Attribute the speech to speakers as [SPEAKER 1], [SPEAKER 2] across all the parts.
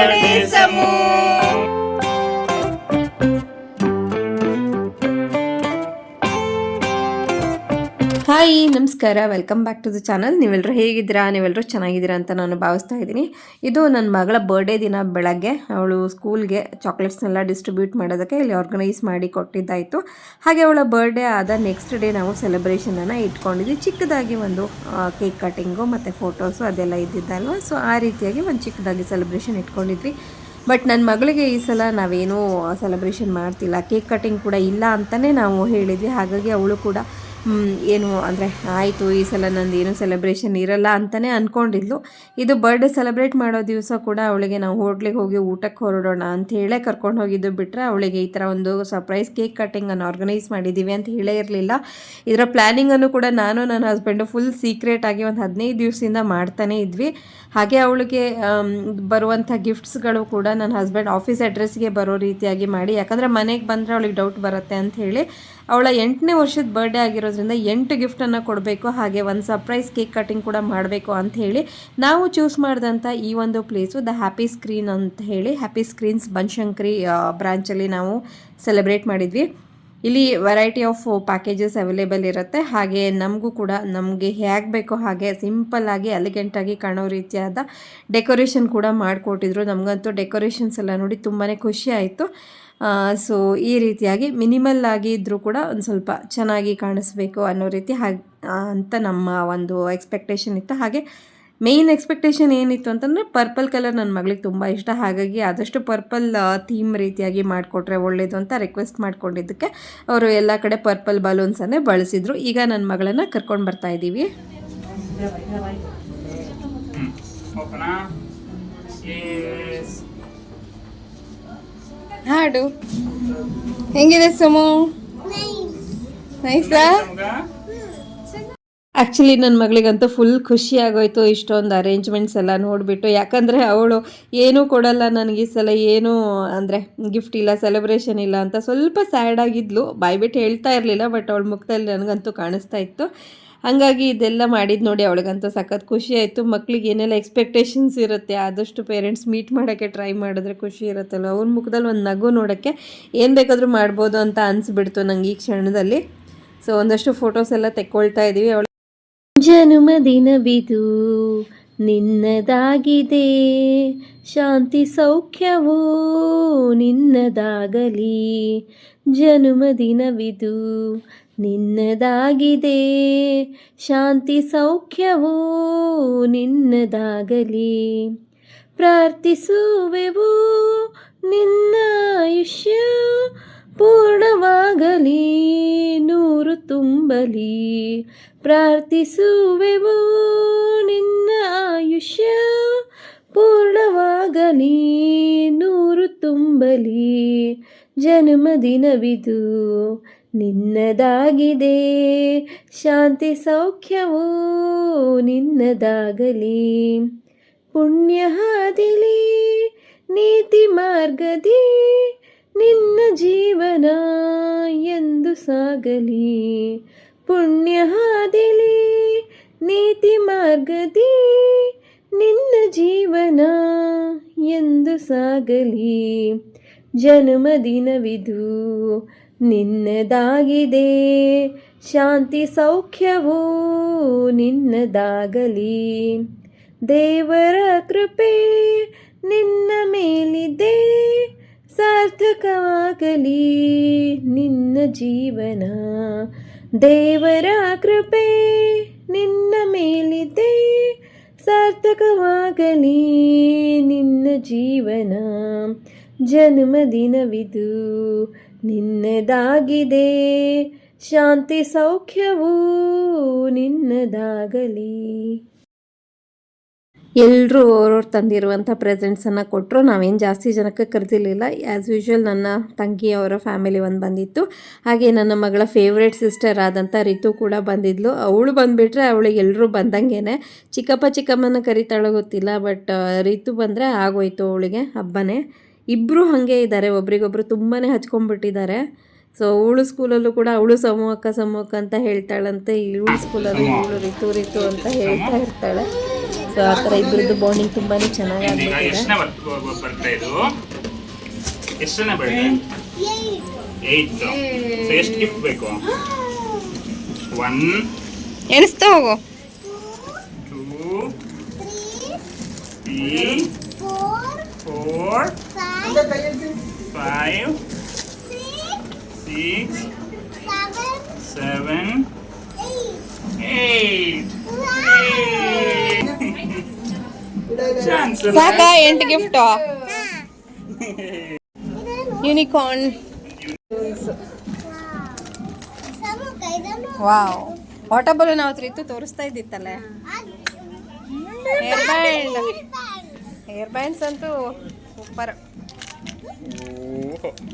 [SPEAKER 1] Happy hi, ನಮಸ್ಕಾರ. Welcome back to the channel ನೀವೆಲ್ಲರೂ ಹೇಗಿದ್ದೀರಾ? ನೀವೆಲ್ಲರೂ ಚೆನ್ನಾಗಿದ್ದೀರಾ ಅಂತ ನಾನು ಭಾವಿಸ್ತಾ ಇದ್ದೀನಿ. ಇದು ನನ್ನ ಮಗಳ ಬರ್ಡೇ ದಿನ ಬೆಳಗ್ಗೆ. ಅವಳು ಸ್ಕೂಲ್ಗೆ ಚಾಕ್ಲೇಟ್ಸ್ನೆಲ್ಲ ಡಿಸ್ಟ್ರಿಬ್ಯೂಟ್ ಮಾಡೋದಕ್ಕೆ ಇಲ್ಲಿ ಆರ್ಗನೈಸ್ ಮಾಡಿ ಕೊಟ್ಟಿದ್ದಾಯಿತು. ಹಾಗೆ ಅವಳ ಬರ್ಡೇ ಆದ ನೆಕ್ಸ್ಟ್ ಡೇ ನಾವು ಸೆಲೆಬ್ರೇಷನನ್ನು ಇಟ್ಕೊಂಡಿದ್ವಿ. ಚಿಕ್ಕದಾಗಿ ಒಂದು ಕೇಕ್ ಕಟಿಂಗು ಮತ್ತು ಫೋಟೋಸು ಅದೆಲ್ಲ ಇದ್ದಿದ್ದಲ್ವ? ಸೊ ಆ ರೀತಿಯಾಗಿ ಒಂದು ಚಿಕ್ಕದಾಗಿ ಸೆಲೆಬ್ರೇಷನ್ ಇಟ್ಕೊಂಡಿದ್ವಿ. ಬಟ್ ನನ್ನ ಮಗಳಿಗೆ ಈ ಸಲ ನಾವೇನೂ ಸೆಲೆಬ್ರೇಷನ್ ಮಾಡ್ತಿಲ್ಲ. ಕೇಕ್ ಕಟಿಂಗ್ ಕೂಡ ಇಲ್ಲ ಅಂತಲೇ ನಾವು ಹೇಳಿದ್ವಿ. ಹಾಗಾಗಿ ಅವಳು ಕೂಡ ಏನು ಅಂದರೆ ಆಯಿತು, ಈ ಸಲ ನಂದು ಏನು ಸೆಲೆಬ್ರೇಷನ್ ಇರಲ್ಲ ಅಂತಲೇ ಅಂದ್ಕೊಂಡಿದ್ಲು ಇದು ಬರ್ಡೇ ಸೆಲೆಬ್ರೇಟ್ ಮಾಡೋ ದಿವಸ ಕೂಡ ಅವಳಿಗೆ ನಾವು ಹೋಟ್ಲಿಗೆ ಹೋಗಿ ಊಟಕ್ಕೆ ಹೊರಡೋಣ ಅಂತ ಹೇಳೇ ಕರ್ಕೊಂಡು ಹೋಗಿದ್ದು ಬಿಟ್ಟರೆ ಅವಳಿಗೆ ಈ ಥರ ಒಂದು ಸರ್ಪ್ರೈಸ್ ಕೇಕ್ ಕಟ್ಟಿಂಗನ್ನು ಆರ್ಗನೈಸ್ ಮಾಡಿದ್ದೀವಿ ಅಂತ ಹೇಳೇ ಇರಲಿಲ್ಲ. ಇದರ ಪ್ಲ್ಯಾನಿಂಗನ್ನು ಕೂಡ ನಾನು, ನನ್ನ ಹಸ್ಬೆಂಡು ಫುಲ್ ಸೀಕ್ರೆಟ್ ಆಗಿ ಒಂದು ಹದಿನೈದು ದಿವಸದಿಂದ ಮಾಡ್ತಾನೇ ಇದ್ವಿ. ಹಾಗೆ ಅವಳಿಗೆ ಬರುವಂಥ ಗಿಫ್ಟ್ಸ್ಗಳು ಕೂಡ ನನ್ನ ಹಸ್ಬೆಂಡ್ ಆಫೀಸ್ ಅಡ್ರೆಸ್ಗೆ ಬರೋ ರೀತಿಯಾಗಿ ಮಾಡಿ. ಯಾಕಂದರೆ ಮನೆಗೆ ಬಂದರೆ ಅವಳಿಗೆ ಡೌಟ್ ಬರುತ್ತೆ ಅಂತ ಅವಳ ಎಂಟನೇ ವರ್ಷದ ಬರ್ಡೇ ಆಗಿರೋದ್ರಿಂದ ಎಂಟು ಗಿಫ್ಟನ್ನು ಕೊಡಬೇಕು, ಹಾಗೆ ಒಂದು ಸರ್ಪ್ರೈಸ್ ಕೇಕ್ ಕಟಿಂಗ್ ಕೂಡ ಮಾಡಬೇಕು ಅಂತ ಹೇಳಿ ನಾವು ಚೂಸ್ ಮಾಡಿದಂಥ ಈ ಒಂದು ಪ್ಲೇಸು ದ ಹ್ಯಾಪಿ ಸ್ಕ್ರೀನ್ ಅಂತ ಹೇಳಿ ಹ್ಯಾಪಿ ಸ್ಕ್ರೀನ್ಸ್ ಬನಶಂಕರಿ ಬ್ರಾಂಚಲ್ಲಿ ನಾವು ಸೆಲೆಬ್ರೇಟ್ ಮಾಡಿದ್ವಿ. ಇಲ್ಲಿ ವೆರೈಟಿ ಆಫ್ ಪ್ಯಾಕೇಜಸ್ ಅವೈಲೇಬಲ್ ಇರುತ್ತೆ. ಹಾಗೆ ನಮಗೂ ಕೂಡ ನಮಗೆ ಹೇಗೆ ಬೇಕೋ ಹಾಗೆ ಸಿಂಪಲ್ಲಾಗಿ ಎಲಿಗೆಂಟಾಗಿ ಕಾಣೋ ರೀತಿಯಾದ ಡೆಕೋರೇಷನ್ ಕೂಡ ಮಾಡಿಕೊಟ್ಟಿದ್ರು. ನಮಗಂತೂ ಡೆಕೋರೇಷನ್ಸ್ ಎಲ್ಲ ನೋಡಿ ತುಂಬಾ ಖುಷಿ ಆಯಿತು. ಸೊ ಈ ರೀತಿಯಾಗಿ ಮಿನಿಮಲ್ ಆಗಿ ಇದ್ದರೂ ಕೂಡ ಒಂದು ಸ್ವಲ್ಪ ಚೆನ್ನಾಗಿ ಕಾಣಿಸ್ಬೇಕು ಅನ್ನೋ ರೀತಿ ಹಾಗೆ ಅಂತ ನಮ್ಮ ಒಂದು ಎಕ್ಸ್ಪೆಕ್ಟೇಷನ್ ಇತ್ತು. ಹಾಗೆ ಮೇಯ್ನ್ ಎಕ್ಸ್ಪೆಕ್ಟೇಷನ್ ಏನಿತ್ತು ಅಂತಂದರೆ ಪರ್ಪಲ್ ಕಲರ್ ನನ್ನ ಮಗಳಿಗೆ ತುಂಬ ಇಷ್ಟ. ಹಾಗಾಗಿ ಆದಷ್ಟು ಪರ್ಪಲ್ ಥೀಮ್ ರೀತಿಯಾಗಿ ಮಾಡಿಕೊಟ್ರೆ ಒಳ್ಳೇದು ಅಂತ ರಿಕ್ವೆಸ್ಟ್ ಮಾಡ್ಕೊಂಡಿದ್ದಕ್ಕೆ ಅವರು ಎಲ್ಲ ಕಡೆ ಪರ್ಪಲ್ ಬಲೂನ್ಸನ್ನೇ ಬಳಸಿದ್ರು. ಈಗ ನನ್ನ ಮಗಳನ್ನು ಕರ್ಕೊಂಡು ಬರ್ತಾ ಇದ್ದೀವಿ. ಹಾಡು. ಹೆಂಗಿದೆ ಸುಮು? ನೈಸಾ? ಆ್ಯಕ್ಚುಲಿ ನನ್ನ ಮಗಳಿಗಂತೂ ಫುಲ್ ಖುಷಿ ಆಗೋಯ್ತು ಇಷ್ಟೊಂದು ಅರೇಂಜ್ಮೆಂಟ್ಸ್ ಎಲ್ಲ ನೋಡಿಬಿಟ್ಟು. ಯಾಕಂದರೆ ಅವಳು ಏನೂ ಕೊಡಲ್ಲ ನನಗೆ ಈ ಸಲ, ಏನೂ ಅಂದರೆ ಗಿಫ್ಟ್ ಇಲ್ಲ ಸೆಲೆಬ್ರೇಷನ್ ಇಲ್ಲ ಅಂತ ಸ್ವಲ್ಪ ಸ್ಯಾಡ್ ಆಗಿದ್ಲು. ಬಾಯ್ಬಿಟ್ಟು ಹೇಳ್ತಾ ಇರಲಿಲ್ಲ ಬಟ್ ಅವಳ ಮುಖದಲ್ಲಿ ನನಗಂತೂ ಕಾಣಿಸ್ತಾ ಇತ್ತು. ಹಾಗಾಗಿ ಇದೆಲ್ಲ ಮಾಡಿದ್ದು ನೋಡಿ ಅವಳಿಗಂತ ಸಖತ್ ಖುಷಿ ಆಯಿತು. ಮಕ್ಳಿಗೆ ಏನೆಲ್ಲ ಎಕ್ಸ್ಪೆಕ್ಟೇಷನ್ಸ್ ಇರುತ್ತೆ, ಆದಷ್ಟು ಪೇರೆಂಟ್ಸ್ ಮೀಟ್ ಮಾಡೋಕ್ಕೆ ಟ್ರೈ ಮಾಡಿದ್ರೆ ಖುಷಿ ಇರುತ್ತಲ್ಲ ಅವ್ರ ಮುಖದಲ್ಲಿ ಒಂದು ನಗು ನೋಡೋಕ್ಕೆ ಏನು ಬೇಕಾದರೂ ಮಾಡ್ಬೋದು ಅಂತ ಅನಿಸ್ಬಿಡ್ತು ನಂಗೆ ಈ ಕ್ಷಣದಲ್ಲಿ. ಸೊ ಒಂದಷ್ಟು ಫೋಟೋಸ್ ಎಲ್ಲ ತೆಕ್ಕೊಳ್ತಾ ಇದ್ದೀವಿ ಅವಳು ಜನ್ಮದಿನವಿದು ನಿನ್ನದಾಗಿದೆ. ಶಾಂತಿ ಸೌಖ್ಯವೂ ನಿನ್ನದಾಗಲಿ. ಜನ್ಮದಿನವಿದು ನಿನ್ನದಾಗಿದೆ. ಶಾಂತಿ ಸೌಖ್ಯವೂ ನಿನ್ನದಾಗಲಿ. ಪ್ರಾರ್ಥಿಸುವೆವು ನಿನ್ನ ಆಯುಷ್ಯ ಪೂರ್ಣವಾಗಲಿ. ನೂರು ತುಂಬಲಿ. ಪ್ರಾರ್ಥಿಸುವೆವು ನಿನ್ನ ಆಯುಷ್ಯ ಪೂರ್ಣವಾಗಲಿ. ನೂರು ತುಂಬಲಿ. ಜನ್ಮದಿನವಿದು ನಿನ್ನದಾಗಿದೆ. ಶಾಂತಿ ಸೌಖ್ಯವೂ ನಿನ್ನದಾಗಲಿ. ಪುಣ್ಯ ಹಾದಿಲಿ, ನೀತಿ ಮಾರ್ಗದಿ, ನಿನ್ನ ಜೀವನ ಎಂದು ಸಾಗಲಿ. ಪುಣ್ಯ ಹಾದಿಲಿ, ನೀತಿ ಮಾರ್ಗದಿ, ನಿನ್ನ ಜೀವನ ಎಂದು ಸಾಗಲಿ. ಜನ್ಮದಿನವಿದು ನಿನ್ನದಾಗಿದೆ. ಶಾಂತಿ ಸೌಖ್ಯವೂ ನಿನ್ನದಾಗಲಿ. ದೇವರ ಕೃಪೆ ನಿನ್ನ ಮೇಲಿದೆ. ಸಾರ್ಥಕವಾಗಲಿ ನಿನ್ನ ಜೀವನ. ದೇವರ ಕೃಪೆ ನಿನ್ನ ಮೇಲಿದೆ. ಸಾರ್ಥಕವಾಗಲಿ ನಿನ್ನ ಜೀವನ. ಜನ್ಮದಿನವಿದು ನಿನ್ನದಾಗಿದೆ. ಶಾಂತಿ ಸೌಖ್ಯವೂ ನಿನ್ನದಾಗಲಿ. ಎಲ್ಲರೂ ಅವ್ರವ್ರು ತಂದಿರುವಂಥ ಪ್ರೆಸೆಂಟ್ಸನ್ನು ಕೊಟ್ಟರು ನಾವೇನು ಜಾಸ್ತಿ ಜನಕ್ಕೆ ಕರೆದಿರಲಿಲ್ಲ. ಆ್ಯಸ್ ಯೂಶ್ವಲ್ ನನ್ನ ತಂಗಿಯವರ ಫ್ಯಾಮಿಲಿ ಒಂದು ಬಂದಿತ್ತು. ಹಾಗೆ ನನ್ನ ಮಗಳ ಫೇವ್ರೇಟ್ ಸಿಸ್ಟರ್ ಆದಂಥ ರಿತು ಕೂಡ ಬಂದಿದ್ಲು. ಅವಳು ಬಂದುಬಿಟ್ರೆ ಅವಳಿಗೆ ಎಲ್ಲರೂ ಬಂದಂಗೆ ಚಿಕ್ಕಪ್ಪ ಚಿಕ್ಕಮ್ಮನ ಕರಿತಾಳೋ ಗೊತ್ತಿಲ್ಲ ಬಟ್ ರಿತು ಬಂದರೆ ಆಗೋಯ್ತು ಅವಳಿಗೆ, ಹಬ್ಬನೇ. ಇಬ್ಬರು ಹಾಗೆ ಇದ್ದಾರೆ ಒಬ್ರಿಗೊಬ್ರು ತುಂಬಾ ಹಚ್ಕೊಂಡ್ಬಿಟ್ಟಿದ್ದಾರೆ ಸೊ ಅವಳು ಸ್ಕೂಲಲ್ಲೂ ಕೂಡ ಅವಳು ಸಮೂಹಕ್ಕ ಸಮೂಹಕ್ಕ ಅಂತ ಹೇಳ್ತಾಳಂತೆ. ಇವಳು ಸ್ಕೂಲಲ್ಲಿ ಇವಳು ರಿತು ರಿತು ಅಂತ ಹೇಳ್ತಾ ಇರ್ತಾಳೆ. ಸೊ ಆ ಥರ ಇಬ್ಬರದ್ದು ಬಾಂಡಿಂಗ್ ತುಂಬಾ ಚೆನ್ನಾಗಿ
[SPEAKER 2] ಈಗ
[SPEAKER 1] ಆಗ್ಬಿಟ್ಟಿದೆ
[SPEAKER 2] ಎಷ್ಟನೇ ಬರ್ತಾ ಎಷ್ಟನೇ ಬರ್ಡೇ ಏಯ್ಟ್ ಸೊ ಎಷ್ಟು ಗಿಫ್ಟ್ ಬೇಕು? ಒನ್
[SPEAKER 1] ಎಣಿಸ್ತಾ ಹೋಗು.
[SPEAKER 2] Two three four five six seven eight chance
[SPEAKER 1] ಸಾಕ ಎಂಟು gift unicorn wow water balloon ಅವತ್ತು ಇತ್ತು ತೋರಿಸ್ತಾ ಇದ್ದಿತ್ತಲ್ಲ. ಹೇರ್ ಬ್ಯಾಂಡ್ ಹೇರ್ ಬ್ಯಾಂಡ್ಸ್ ಅಂತೂ super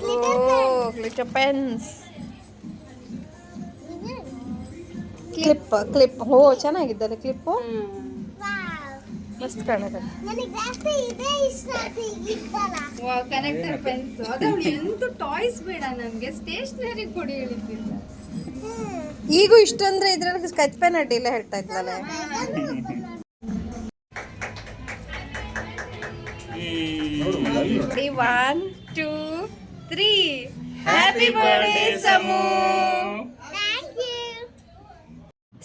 [SPEAKER 1] oh glitter pens clip clip oh ಚೆನ್ನಾಗಿದ್ದಲ್ಲ clip ಮಸ್ತ್ ಕಾಣತ್ತೆ
[SPEAKER 3] ಕನೆಕ್ಟರ್ ಪೆನ್ಸ್ ಅದವಳು ಎಂತ ಟಾಯ್ಸ್ ಬೇಡ ನನ್ಗೆ ಸ್ಟೇಷನರಿ ಕೊಡಿ ಹೇಳಿದ್ದಿಲ್ಲ.
[SPEAKER 1] ಈಗೂ ಇಷ್ಟಂದ್ರೆ ಇದ್ರಲ್ಲಿ ಸ್ಕೆಚ್ ಪೆನ್ ಅಡ್ಡಿಲ್ಲ ಹೇಳ್ತಾ ಇದ್ಲಲ್ಲ one two three happy birthday ಸಮೂ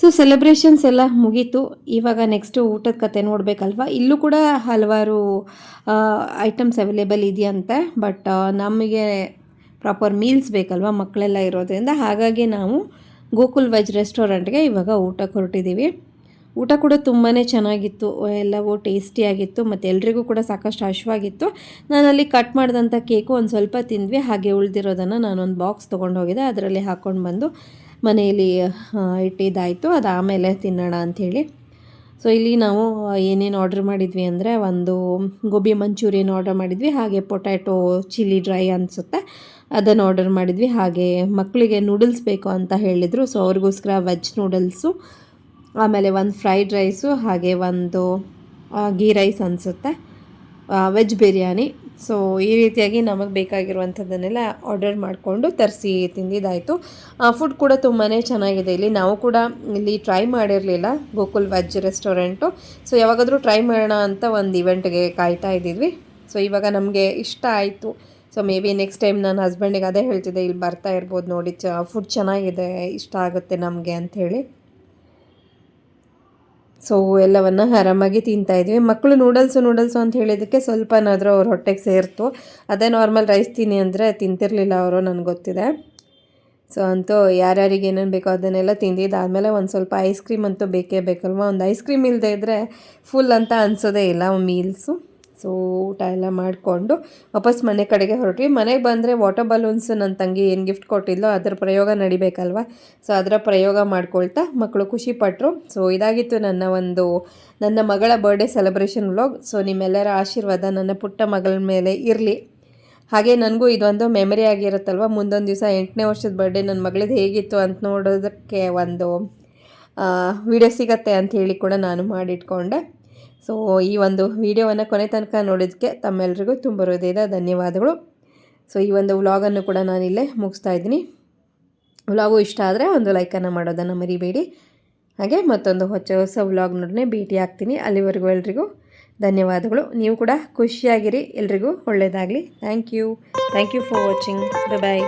[SPEAKER 1] so celebrations ಎಲ್ಲ ಮುಗೀತು. ಇವಾಗ ನೆಕ್ಸ್ಟು ಊಟದ ಕತೆ ನೋಡಬೇಕಲ್ವಾ? ಇಲ್ಲೂ ಕೂಡ ಹಲವಾರು ಐಟಮ್ಸ್ ಅವೈಲೇಬಲ್ ಇದೆಯಂತೆ. ಬಟ್ ನಮಗೆ ಪ್ರಾಪರ್ ಮೀಲ್ಸ್ ಬೇಕಲ್ವಾ? ಮಕ್ಕಳೆಲ್ಲ ಇರೋದ್ರಿಂದ ಹಾಗಾಗಿ ನಾವು ಗೋಕುಲ್ ವೆಜ್ ರೆಸ್ಟೋರೆಂಟ್ಗೆ ಇವಾಗ ಊಟಕ್ಕೆ ಹೊರಟಿದ್ದೀವಿ. ಊಟ ಕೂಡ ತುಂಬಾ ಚೆನ್ನಾಗಿತ್ತು ಎಲ್ಲವೂ ಟೇಸ್ಟಿಯಾಗಿತ್ತು ಮತ್ತು ಎಲ್ರಿಗೂ ಕೂಡ ಸಾಕಷ್ಟು ಹಶ್ವಾಗಿತ್ತು. ನಾನಲ್ಲಿ ಕಟ್ ಮಾಡಿದಂಥ ಕೇಕು ಒಂದು ಸ್ವಲ್ಪ ತಿಂದ್ವಿ, ಹಾಗೆ ಉಳಿದಿರೋದನ್ನು ನಾನೊಂದು ಬಾಕ್ಸ್ ತೊಗೊಂಡು ಹೋಗಿದ್ದೆ, ಅದರಲ್ಲಿ ಹಾಕ್ಕೊಂಡು ಬಂದು ಮನೆಯಲ್ಲಿ ಇಟ್ಟಿದ್ದಾಯಿತು, ಅದು ಆಮೇಲೆ ತಿನ್ನೋಣ ಅಂಥೇಳಿ ಸೊ ಇಲ್ಲಿ ನಾವು ಏನೇನು ಆರ್ಡ್ರ್ ಮಾಡಿದ್ವಿ ಅಂದರೆ ಒಂದು ಗೋಬಿ ಮಂಚೂರಿಯನ್ ಆರ್ಡರ್ ಮಾಡಿದ್ವಿ, ಹಾಗೆ ಪೊಟ್ಯಾಟೊ ಚಿಲ್ಲಿ ಡ್ರೈ ಅನಿಸುತ್ತೆ, ಅದನ್ನು ಆರ್ಡರ್ ಮಾಡಿದ್ವಿ, ಹಾಗೆ ಮಕ್ಕಳಿಗೆ ನೂಡಲ್ಸ್ ಬೇಕು ಅಂತ ಹೇಳಿದರು ಸೊ ಅವ್ರಿಗೋಸ್ಕರ ವೆಜ್ ನೂಡಲ್ಸು ಆಮೇಲೆ ಒಂದು ಫ್ರೈಡ್ ರೈಸು ಹಾಗೆ ಒಂದು ಗೀ ರೈಸ್ ಅನಿಸುತ್ತೆ. ವೆಜ್ ಬಿರಿಯಾನಿ ಸೊ ಈ ರೀತಿಯಾಗಿ ನಮಗೆ ಬೇಕಾಗಿರುವಂಥದ್ದನ್ನೆಲ್ಲ ಆರ್ಡರ್ ಮಾಡಿಕೊಂಡು ತರಿಸಿ ತಿಂದಿದ್ದಾಯಿತು. ಫುಡ್ ಕೂಡ ತುಂಬಾ ಚೆನ್ನಾಗಿದೆ. ಇಲ್ಲಿ ನಾವು ಕೂಡ ಇಲ್ಲಿ ಟ್ರೈ ಮಾಡಿರಲಿಲ್ಲ, ಗೋಕುಲ್ ವೆಜ್ ರೆಸ್ಟೋರೆಂಟು ಸೊ ಯಾವಾಗಾದರೂ ಟ್ರೈ ಮಾಡೋಣ ಅಂತ ಒಂದು ಇವೆಂಟ್ಗೆ ಕಾಯ್ತಾ ಇದ್ದಿದ್ವಿ. ಸೊ ಇವಾಗ ನಮಗೆ ಇಷ್ಟ ಆಯಿತು. So maybe next time ನನ್ನ ಹಸ್ಬೆಂಡಿಗೆ ಅದೇ ಹೇಳ್ತಿದ್ದೆ, ಇಲ್ಲಿ ಬರ್ತಾ ಇರ್ಬೋದು ನೋಡಿ, ಚ ಫುಡ್ ಚೆನ್ನಾಗಿದೆ, ಇಷ್ಟ ಆಗುತ್ತೆ ನಮಗೆ ಅಂಥೇಳಿ ಸೊ ಎಲ್ಲವನ್ನು ಆರಾಮಾಗಿ ತಿಂತಾ ಇದ್ವಿ. ಮಕ್ಕಳು ನೂಡಲ್ಸು ನೂಡಲ್ಸು ಅಂತ ಹೇಳಿದ್ದಕ್ಕೆ ಸ್ವಲ್ಪನಾದರೂ ಅವ್ರ ಹೊಟ್ಟೆಗೆ ಸೇರ್ತು. ಅದೇ ನಾರ್ಮಲ್ ರೈಸ್ ತಿನ್ನಿ ಅಂದರೆ ತಿಂತಿರಲಿಲ್ಲ ಅವರು, ನನಗೆ ಗೊತ್ತಿದೆ. ಸೊ ಅಂತೂ ಯಾರ್ಯಾರಿಗೆ ಏನೇನು ಬೇಕೋ ಅದನ್ನೆಲ್ಲ ತಿಂದಿದ್ದಾದಮೇಲೆ ಒಂದು ಸ್ವಲ್ಪ ಐಸ್ ಕ್ರೀಮ್ ಅಂತೂ ಬೇಕೇ ಬೇಕಲ್ವ? ಒಂದು ಐಸ್ ಕ್ರೀಮ್ ಇಲ್ಲದೆ ಇದ್ದರೆ ಫುಲ್ ಅಂತ ಅನಿಸೋದೇ ಇಲ್ಲ ಮೀಲ್ಸು ಸೊ, ಊಟ ಎಲ್ಲ ಮಾಡಿಕೊಂಡು ವಾಪಸ್ ಮನೆ ಕಡೆಗೆ ಹೊರಟ್ವಿ. ಮನೆಗೆ ಬಂದರೆ ವಾಟರ್ ಬಲೂನ್ಸ್ ನನ್ನ ತಂಗಿ ಏನು ಗಿಫ್ಟ್ ಕೊಟ್ಟಿದ್ಲೋ ಅದರ ಪ್ರಯೋಗ ನಡಿಬೇಕಲ್ವ? ಸೊ, ಅದರ ಪ್ರಯೋಗ ಮಾಡ್ಕೊಳ್ತಾ ಮಕ್ಕಳು ಖುಷಿ ಪಟ್ಟರು ಸೊ, ಇದಾಗಿತ್ತು ನನ್ನ ಒಂದು, ನನ್ನ ಮಗಳ ಬರ್ಡೇ ಸೆಲೆಬ್ರೇಷನ್ ವ್ಲಾಗ್ ಸೊ, ನಿಮ್ಮೆಲ್ಲರ ಆಶೀರ್ವಾದ ನನ್ನ ಪುಟ್ಟ ಮಗಳ ಮೇಲೆ ಇರಲಿ. ಹಾಗೆ ನನಗೂ ಇದೊಂದು ಮೆಮರಿ ಆಗಿರುತ್ತಲ್ವ? ಮುಂದೊಂದು ದಿವಸ ಎಂಟನೇ ವರ್ಷದ ಬರ್ಡೇ ನನ್ನ ಮಗಳದ್ದು ಹೇಗಿತ್ತು ಅಂತ ನೋಡೋದಕ್ಕೆ ಒಂದು ವಿಡಿಯೋ ಸಿಗತ್ತೆ ಅಂತ ಹೇಳಿ ಕೂಡ ನಾನು ಮಾಡಿಟ್ಕೊಂಡೆ. ಸೊ ಈ ಒಂದು ವಿಡಿಯೋವನ್ನು ಕೊನೆ ತನಕ ನೋಡೋದಕ್ಕೆ ತಮ್ಮೆಲ್ಲರಿಗೂ ತುಂಬ ಹೃದಯದ ಧನ್ಯವಾದಗಳು. ಸೊ ಈ ಒಂದು ವ್ಲಾಗನ್ನು ಕೂಡ ನಾನಿಲ್ಲೇ ಮುಗಿಸ್ತಾ ಇದ್ದೀನಿ. ವ್ಲಾಗು ಇಷ್ಟ ಆದರೆ ಒಂದು ಲೈಕನ್ನು ಮಾಡೋದನ್ನು ಮರಿಬೇಡಿ. ಹಾಗೆ ಮತ್ತೊಂದು ಹೊಸ ವ್ಲಾಗ್ ವ್ಲಾಗ್ನೊಡನೆ ಭೇಟಿ ಆಗ್ತೀನಿ. ಅಲ್ಲಿವರೆಗೂ ಎಲ್ರಿಗೂ ಧನ್ಯವಾದಗಳು. ನೀವು ಕೂಡ ಖುಷಿಯಾಗಿರಿ. ಎಲ್ರಿಗೂ ಒಳ್ಳೆಯದಾಗಲಿ thank you thank you for watching bye